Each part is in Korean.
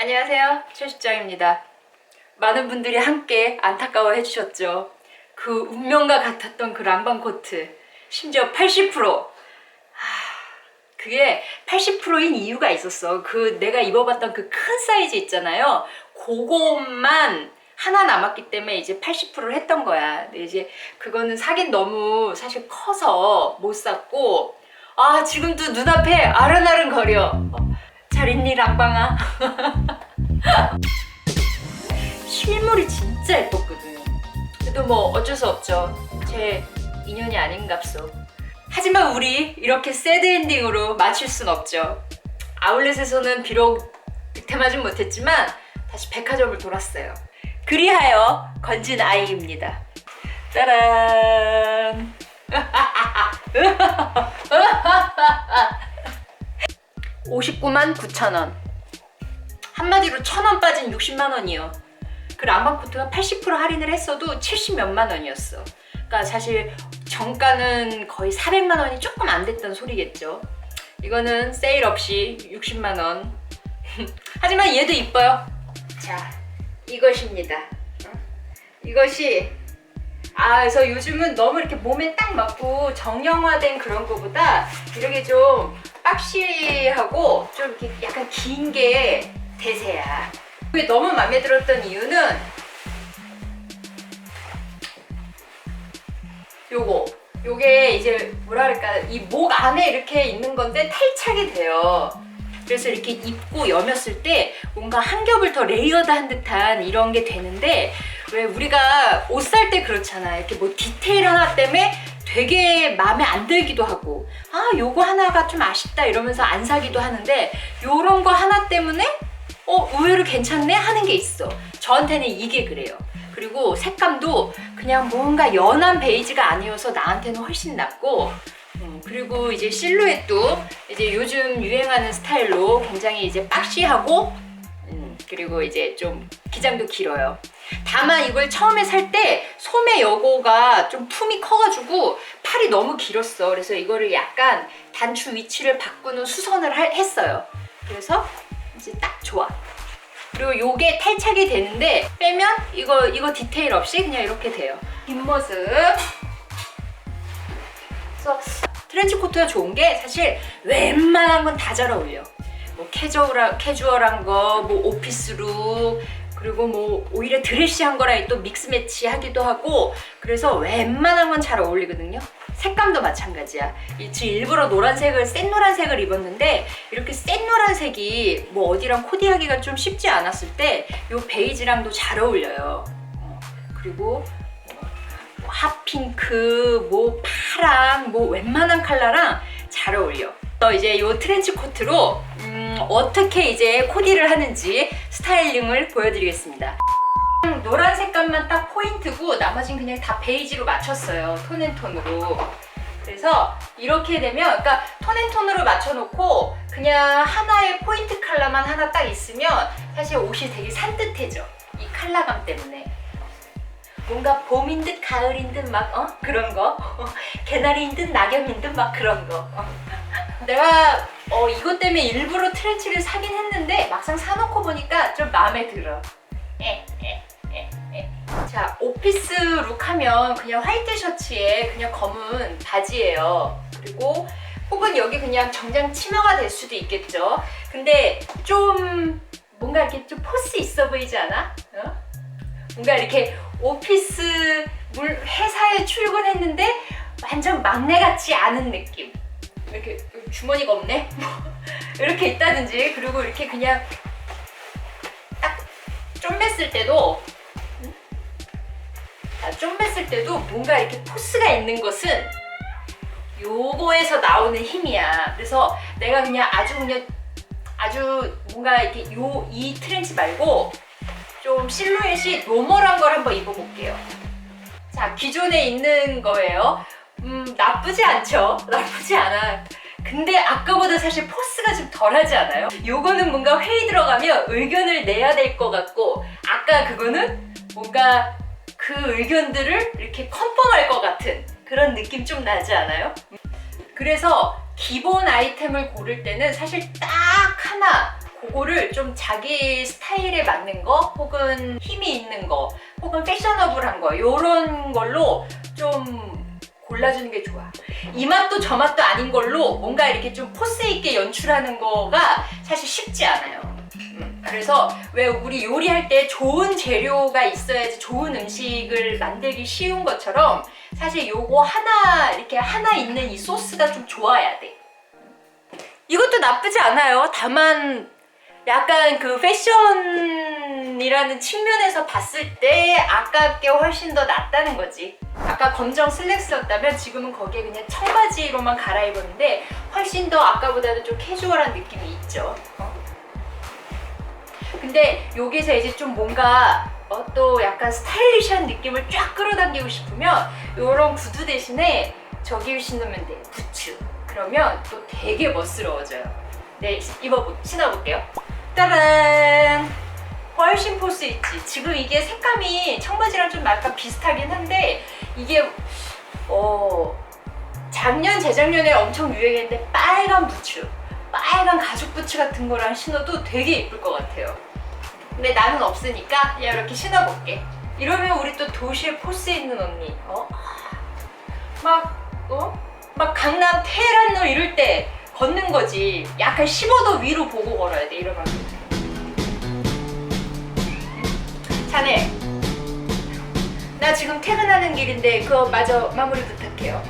안녕하세요. 최실장입니다. 많은 분들이 함께 안타까워 해 주셨죠. 그 운명과 같았던 그 랑방 코트. 심지어 80%. 하, 그게 80%인 이유가 있었어. 그 내가 입어봤던 그 큰 사이즈 있잖아요. 그것만 하나 남았기 때문에 이제 80%를 했던 거야. 근데 이제 그거는 사긴 너무 사실 커서 못 샀고, 아, 지금도 눈앞에 아른아른 거려. 어, 잘 있니, 랑방아? 실물이 진짜 예뻤거든. 그래도 뭐 어쩔 수 없죠. 제 인연이 아닌갑소. 하지만 우리 이렇게 새드 엔딩으로 마칠 순 없죠. 아울렛에서는 비록 득템하진 못했지만 다시 백화점을 돌았어요. 그리하여 건진 아이입니다. 짜란. 59만 9천 원. 한마디로 천 원 빠진 60만 원이요. 그 랑방 코트가 80% 할인을 했어도 70 몇만 원이었어. 그러니까 사실 정가는 거의 400만 원이 조금 안 됐던 소리겠죠. 이거는 세일 없이 60만 원. 하지만 얘도 이뻐요. 자, 이것입니다. 어? 이것이 아, 그래서 요즘은 너무 이렇게 몸에 딱 맞고 정형화된 그런 거보다 이렇게 좀 박시하고 좀 이렇게 약간 긴 게 대세야. 그게 너무 마음에 들었던 이유는 요거 요게 이제 뭐라 그럴까 이 목 안에 이렇게 있는 건데 탈착이 돼요. 그래서 이렇게 입고 여몄을 때 뭔가 한 겹을 더 레이어드한 듯한 이런 게 되는데 왜 우리가 옷 살 때 그렇잖아. 이렇게 뭐 디테일 하나 때문에 되게 마음에 안 들기도 하고 아 요거 하나가 좀 아쉽다 이러면서 안 사기도 하는데 요런 거 하나 때문에 어 의외로 괜찮네 하는 게 있어. 저한테는 이게 그래요. 그리고 색감도 그냥 뭔가 연한 베이지가 아니어서 나한테는 훨씬 낫고 음, 그리고 이제 실루엣도 이제 요즘 유행하는 스타일로 굉장히 이제 박시하고 음, 그리고 이제 좀 기장도 길어요. 다만 이걸 처음에 살 때 소매 여고가 좀 품이 커가지고 팔이 너무 길었어. 그래서 이거를 약간 단추 위치를 바꾸는 수선을 할- 했어요. 그래서 이제 딱 좋아. 그리고 요게 탈착이 되는데 빼면 이거 이거 디테일 없이 그냥 이렇게 돼요. 뒷모습. 그래서 트렌치 코트가 좋은 게 사실 웬만한 건 다 잘 어울려. 뭐 캐주얼한, 캐주얼한 거, 뭐 오피스룩, 그리고 뭐 오히려 드레시한 거랑 또 믹스 매치 하기도 하고 그래서 웬만한 건 잘 어울리거든요. 색감도 마찬가지야. 이 지금 일부러 노란색을 센 노란색을 입었는데 이렇게 센 노란색이 뭐 어디랑 코디하기가 좀 쉽지 않았을 때 이 베이지랑도 잘 어울려요. 어, 그리고 뭐 핫핑크, 뭐 파랑, 뭐 웬만한 컬러랑 잘 어울려. 또 이제 이 트렌치 코트로 음, 어떻게 이제 코디를 하는지 스타일링을 보여드리겠습니다. 음, 노란 색감만 딱 포인트고 나머지는 그냥 다 베이지로 맞췄어요. 톤앤톤으로. 그래서 이렇게 되면 그러니까 톤앤톤으로 맞춰놓고 그냥 하나의 포인트 컬러만 하나 딱 있으면 사실 옷이 되게 산뜻해져. 이 컬러감 때문에. 뭔가 봄인 듯 가을인 듯 막 어? 그런 거 개나리인 듯 낙엽인 듯 막 그런 거 어. 내가 어 이것 때문에 일부러 트렌치를 사긴 했는데 막상 사놓고 보니까 좀 마음에 들어. 자 오피스 룩 하면 그냥 화이트 셔츠에 그냥 검은 바지예요 그리고 혹은 여기 그냥 정장 치마가 될 수도 있겠죠 근데 좀 뭔가 이렇게 좀 포스 있어 보이지 않아? 어? 뭔가 이렇게 오피스 물 회사에 출근했는데 완전 막내 같지 않은 느낌. 이렇게 주머니가 없네. 이렇게 있다든지 그리고 이렇게 그냥 딱좀 맸을 때도 음? 자, 좀 맸을 때도 뭔가 이렇게 포스가 있는 것은 요거에서 나오는 힘이야. 그래서 내가 그냥 아주 그냥 아주 뭔가 이렇게 요 이 트렌치 말고 좀 실루엣이 노멀한 걸 한번 입어볼게요. 자, 기존에 있는 거예요. 음, 나쁘지 않죠? 나쁘지 않아. 근데 아까보다 사실 포스가 좀 덜하지 않아요? 요거는 뭔가 회의 들어가면 의견을 내야 될 것 같고, 아까 그거는 뭔가 그 의견들을 이렇게 컨펌할 것 같은 그런 느낌 좀 나지 않아요? 그래서 기본 아이템을 고를 때는 사실 딱 하나 그거를 좀 자기 스타일에 맞는 거 혹은 힘이 있는 거 혹은 패셔너블한 거 요런 걸로 좀 골라주는 게 좋아. 이 맛도 저 맛도 아닌 걸로 뭔가 이렇게 좀 포스 있게 연출하는 거가 사실 쉽지 않아요. 음, 그래서 왜 우리 요리할 때 좋은 재료가 있어야지 좋은 음식을 만들기 쉬운 것처럼 사실 요거 하나 이렇게 하나 있는 이 소스가 좀 좋아야 돼. 이것도 나쁘지 않아요. 다만 약간 그 패션이라는 측면에서 봤을 때 아깝게 훨씬 더 낫다는 거지. 아까 검정 슬랙스였다면 지금은 거기에 그냥 청바지로만 갈아입었는데 훨씬 더 아까보다는 좀 캐주얼한 느낌이 있죠. 어? 근데 여기서 이제 좀 뭔가 어, 또 약간 스타일리시한 느낌을 쫙 끌어당기고 싶으면 이런 구두 대신에 저기를 신으면 돼. 부츠. 그러면 또 되게 멋스러워져요. 네, 입어보, 신어볼게요. 따란! 훨씬 포스 있지. 지금 이게 색감이 청바지랑 좀 약간 비슷하긴 한데 이게 어 작년 재작년에 엄청 유행했는데 빨간 부츠, 빨간 가죽 부츠 같은 거랑 신어도 되게 예쁠 것 같아요. 근데 나는 없으니까 그냥 이렇게 신어볼게. 이러면 우리 또 도시에 포스 있는 언니, 어? 막, 어? 막 강남 테헤란로 이럴 때 걷는 거지. 약간 15도 위로 보고 걸어야 돼, 이러면. 자네, 나 지금 퇴근하는 길인데 그거 마저 마무리 부탁해요.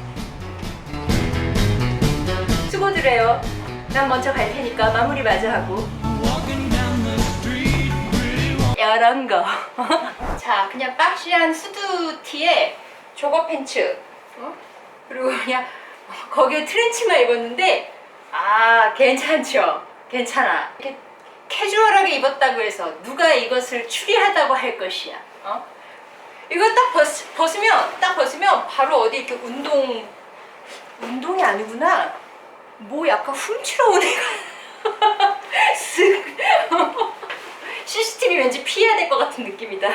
수고들 해요. 난 먼저 갈 테니까 마무리 마저 하고. 이런 거. 자, 그냥 박시한 수두티에 조거 팬츠. 어? 그리고 그냥 거기에 트렌치만 입었는데 아 괜찮죠? 괜찮아. 이렇게 캐주얼하게 입었다고 해서 누가 이것을 추리하다고 할 것이야. 어? 이거 딱 벗, 벗으면 딱 벗으면 바로 어디 이렇게 운동 운동이 아니구나. 뭐 약간 훔치러 온 애가 쓱 CCTV 왠지 피해야 될 것 같은 느낌이다.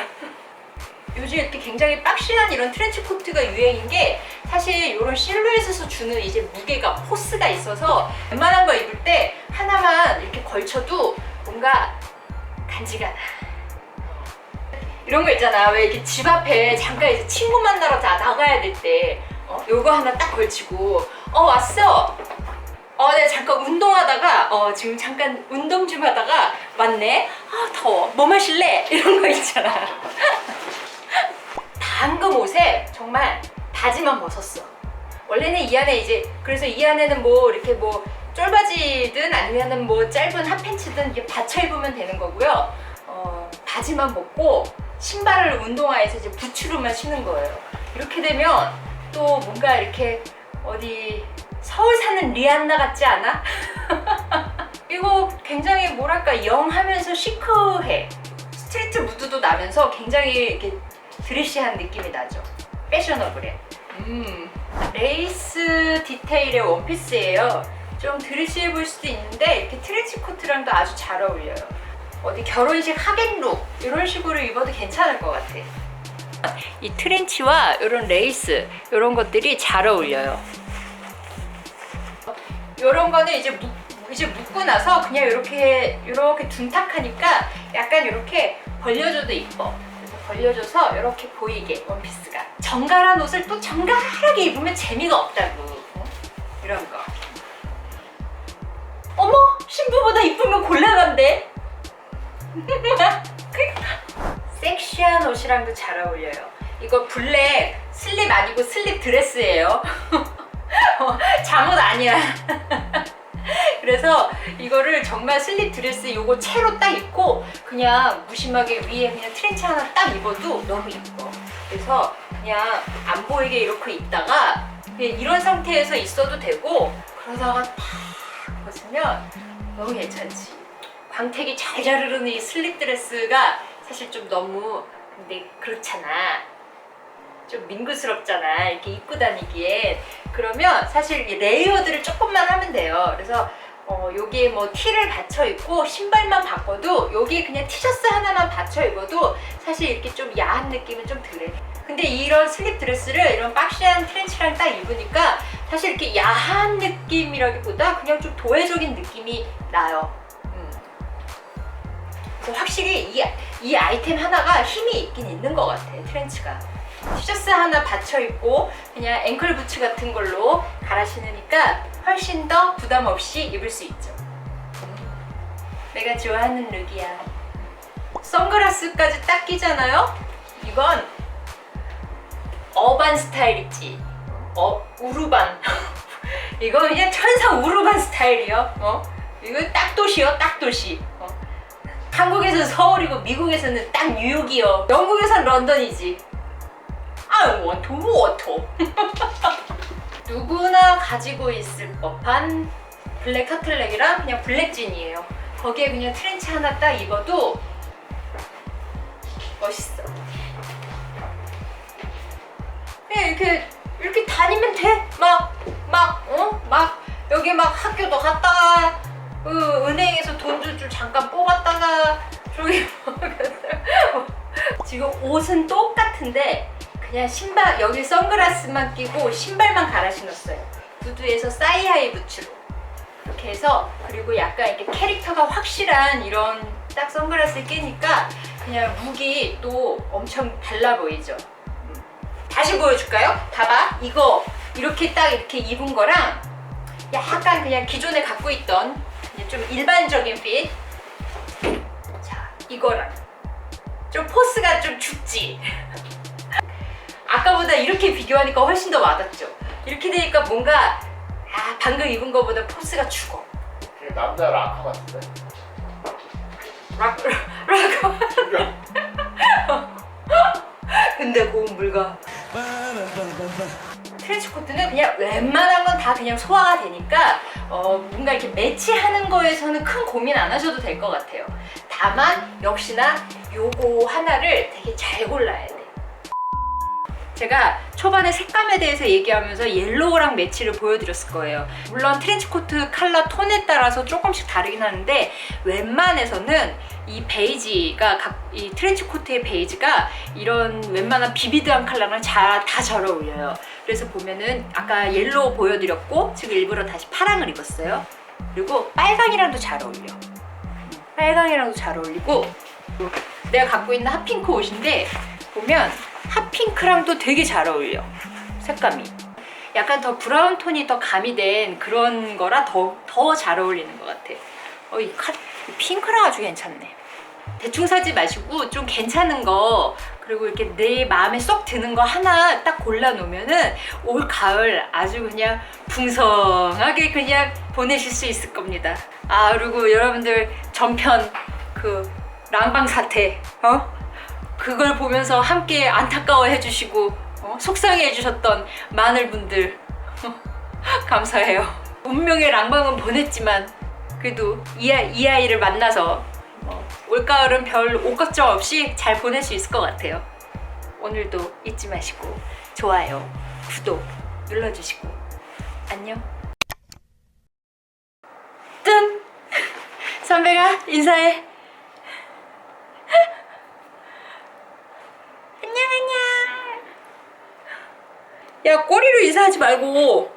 요즘 이렇게 굉장히 박시한 이런 트렌치 코트가 유행인 게 사실 이런 실루엣에서 주는 이제 무게가 포스가 있어서 웬만한 거 입을 때 하나만 이렇게 걸쳐도 뭔가 간지가 나. 이런 거 있잖아. 왜 이렇게 집 앞에 잠깐 이제 친구 만나러 다 나가야 될 때, 어, 요거 하나 딱 걸치고, 어, 왔어! 어, 내가 잠깐 운동하다가, 어, 지금 잠깐 운동 좀 하다가, 왔네? 아, 더워. 뭐 마실래? 이런 거 있잖아. 방금 옷에 정말 바지만 벗었어. 원래는 이 안에 이제 그래서 이 안에는 뭐 이렇게 뭐 쫄바지든 아니면은 뭐 짧은 핫팬츠든 이게 받쳐 입으면 되는 거고요. 어, 바지만 벗고 신발을 운동화에서 이제 부츠로만 신는 거예요. 이렇게 되면 또 뭔가 이렇게 어디 서울 사는 리안나 같지 않아? 이거 굉장히 뭐랄까 영하면서 시크해. 스트리트 무드도 나면서 굉장히 이렇게 드레시한 느낌이 나죠. 패셔너블해. 음, 레이스 디테일의 원피스예요. 좀 드레시해 보일 수도 있는데 이렇게 트렌치 코트랑도 아주 잘 어울려요. 어디 결혼식 하객룩 이런 식으로 입어도 괜찮을 것 같아. 이 트렌치와 이런 레이스 이런 것들이 잘 어울려요. 이런 거는 이제 묶, 이제 묶고 나서 그냥 이렇게 이렇게 둔탁하니까 약간 이렇게 벌려줘도 이뻐. 벌려줘서 이렇게 보이게 원피스가 정갈한 옷을 또 정갈하게 입으면 재미가 없다고 어? 이런 거. 어머 신부보다 이쁘면 곤란한데. 섹시한 옷이랑도 잘 어울려요. 이거 블랙 슬립 아니고 슬립 드레스예요. 어, 잠옷 아니야. 그래서 이거를 정말 슬립 드레스 요거 채로 딱 입고 그냥 무심하게 위에 그냥 트렌치 하나 딱 입어도 너무 예뻐. 그래서 그냥 안 보이게 이렇게 입다가 그냥 이런 상태에서 있어도 되고 그러다가 탁 벗으면 너무 괜찮지. 광택이 잘 자르는 이 슬립 드레스가 사실 좀 너무 근데 그렇잖아. 좀 민구스럽잖아. 이렇게 입고 다니기에. 그러면 사실 이 레이어드를 조금만 하면 돼요. 그래서 어, 여기에 뭐 티를 받쳐 입고 신발만 바꿔도 여기 그냥 티셔츠 하나만 받쳐 입어도 사실 이렇게 좀 야한 느낌은 좀 덜해. 근데 이런 슬립 드레스를 이런 박시한 트렌치랑 딱 입으니까 사실 이렇게 야한 느낌이라기보다 그냥 좀 도회적인 느낌이 나요. 음. 확실히 이, 이 아이템 하나가 힘이 있긴 있는 것 같아 트렌치가 티셔츠 하나 받쳐 입고 그냥 앵클 부츠 같은 걸로 갈아 신으니까 훨씬 더 부담 없이 입을 수 있죠. 내가 좋아하는 룩이야. 선글라스까지 딱 끼잖아요? 이건 어반 스타일 있지. 어 우르반. 이거 그냥 천상 우르반 스타일이요. 어? 이거 딱 도시요 딱 도시. 어. 한국에서는 서울이고 미국에서는 딱 뉴욕이요. 영국에서는 런던이지. I want water 누구나 가지고 있을 법한 블랙 타틀넥이랑 그냥 블랙진이에요 거기에 그냥 트렌치 하나 딱 입어도 멋있어 그냥 이렇게 이렇게 다니면 돼. 막, 막, 어? 막, 여기 막 학교도 갔다가, 그 은행에서 돈 줄 줄 잠깐 뽑았다가, 저기, 뭐, 지금 옷은 똑같은데, 그냥 신발, 여기 선글라스만 끼고 신발만 갈아 신었어요. 구두에서 사이하이 부츠로. 이렇게 해서, 그리고 약간 이렇게 캐릭터가 확실한 이런 딱 선글라스를 끼니까, 그냥 룩이 또 엄청 달라 보이죠. 다시 보여줄까요? 봐봐 이거 이렇게 딱 이렇게 입은 거랑 약간 그냥 기존에 갖고 있던 좀 일반적인 핏. 자 이거랑 좀 포스가 좀 죽지. 아까보다 이렇게 비교하니까 훨씬 더 와닿죠. 이렇게 되니까 뭔가 아 방금 입은 거보다 포스가 죽어. 그 남자 락커 같은데? 락 락. 근데 고운 물가. 트렌치 코트는 그냥 웬만한 건 다 그냥 소화가 되니까 어, 뭔가 이렇게 매치하는 거에서는 큰 고민 안 하셔도 될 것 같아요. 다만 역시나 요거 하나를 되게 잘 골라야 돼. 제가 초반에 색감에 대해서 얘기하면서 옐로우랑 매치를 보여드렸을 거예요. 물론 트렌치 코트 컬러 톤에 따라서 조금씩 다르긴 하는데 웬만해서는 이 베이지가 각, 이 트렌치 코트의 베이지가 이런 웬만한 비비드한 컬러랑 다잘 어울려요. 그래서 보면은 아까 옐로우 보여드렸고 지금 일부러 다시 파랑을 입었어요. 그리고 빨강이랑도 잘 어울려. 빨강이랑도 잘 어울리고 내가 갖고 있는 핫핑크 옷인데 보면 핫핑크랑도 되게 잘 어울려. 색감이. 약간 더 브라운 톤이 더 가미된 그런 거라 더 더 잘 어울리는 것 같아. 어, 이, 칼, 이 핑크랑 아주 괜찮네. 대충 사지 마시고 좀 괜찮은 거 그리고 이렇게 내 마음에 쏙 드는 거 하나 딱 골라 놓으면은 올 가을 아주 그냥 풍성하게 그냥 보내실 수 있을 겁니다. 아 그리고 여러분들 전편 그 랑방 사태 어 그걸 보면서 함께 안타까워 해 주시고 어? 속상해 해주셨던 많은 분들 감사해요. 운명의 랑방은 보냈지만 그래도 이, 아이, 이 아이를 만나서 어, 올가을은 별 옷 걱정 없이 잘 보낼 수 있을 것 같아요. 오늘도 잊지 마시고 좋아요, 구독 눌러주시고 안녕. 뜬! 선배가 인사해. 안녕 안녕. 야 꼬리로 인사하지 말고